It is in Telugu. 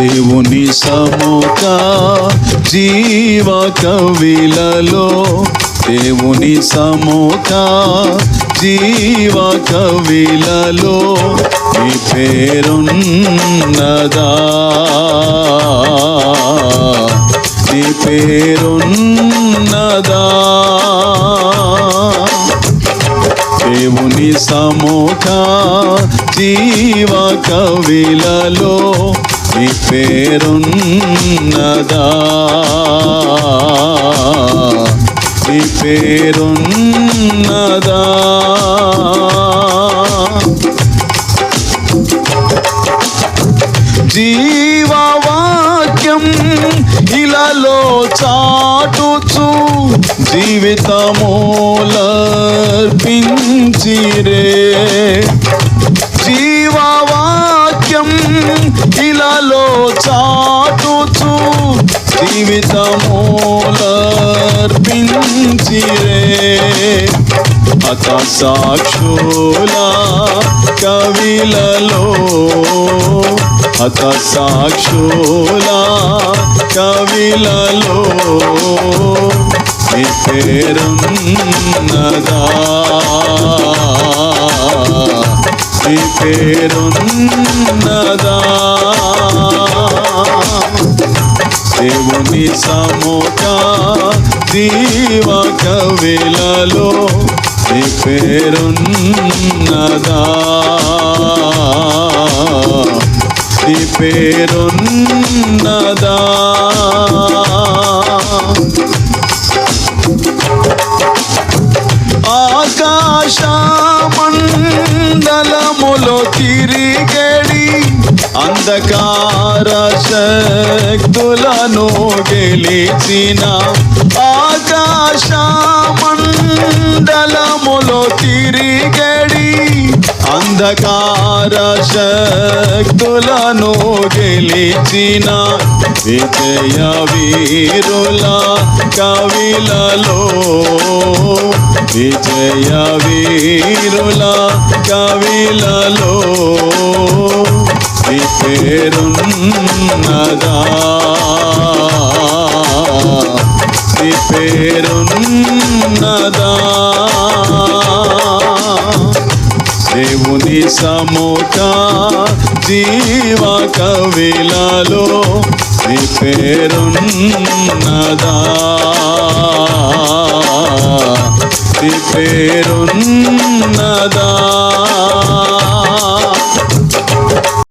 దేవుని సముఖ జీవ కవిలలో. దేవుని సముఖ జీవ కవిలలో నీ పేరున్నదా. నీ పేరున్నదా. దేవుని సముఖ జీవ కవిలలో నీ పేరున్నదా? నీ పేరున్నదా? జీవవాక్యం ఇలాలో చాటుచు జీవితమోలర్పించిరే. నీలో చాటుచు జీవితమూలర్పించిరే. అత సాక్షుల కవిలలో అత సాక్షుల కవిలలో పేరున్నదా? పేరున్న దేవుని సముఖ దీవ కవిలలో నీ పేరున్నదా. నీ పేరున్నదా. ఆకాశమండలములో తిరిగే అంధకార శక్తులను గెలిచిన ఆకాశ మండలములో తిరిగడి అంధకార శక్తులను గెలిచిన విజయ వీరుల కవిలలో విజయ వీరుల కవిలలో నీ పేరున్నదా? నీ పేరున్నదా? దేవుని సముఖ జీవ కవిలలో నీ పేరున్నదా? నీ పేరున్నదా?